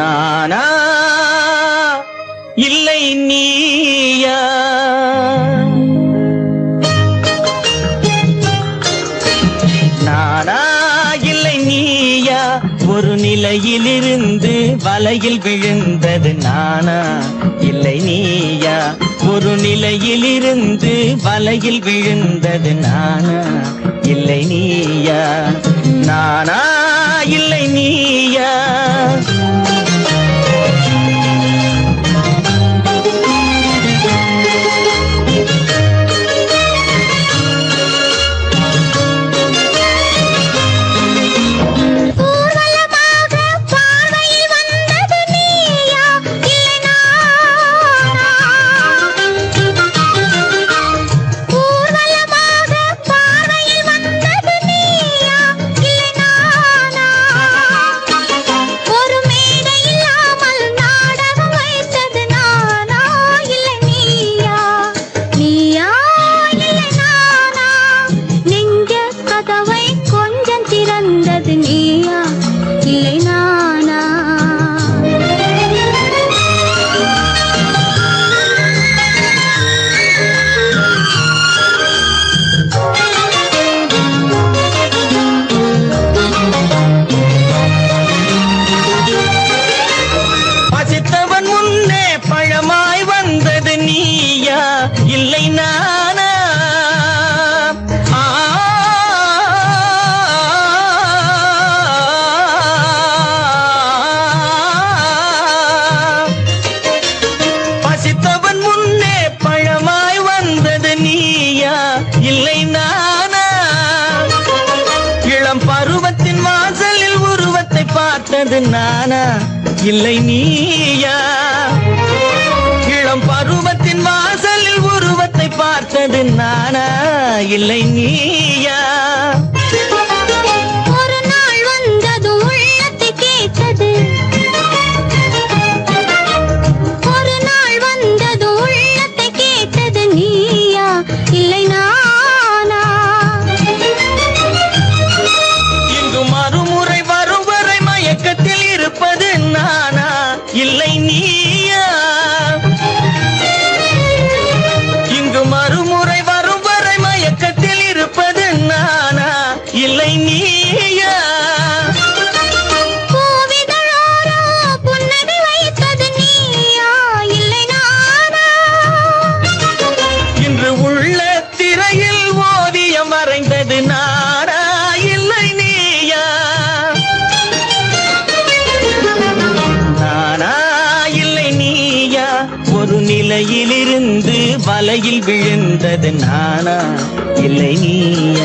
நானா? இல்லை நீயா? நானா? இல்லை நீயா? ஒரு நிலையிலிருந்து வலையில் விழுந்தது நானா? இல்லை நீயா? ஒரு நிலையிலிருந்து வலையில் விழுந்தது நானா? இல்லை நீயா? நானா? இல்லை நீயா? நினைச்சது நானா? இல்லை நீயா? இளம் பருவத்தின் வாசலில் உருவத்தை பார்த்தது நானா? இல்லை நீ நிலையிலிருந்து வலையில் விழுந்தது நானா? இல்லை நீயா.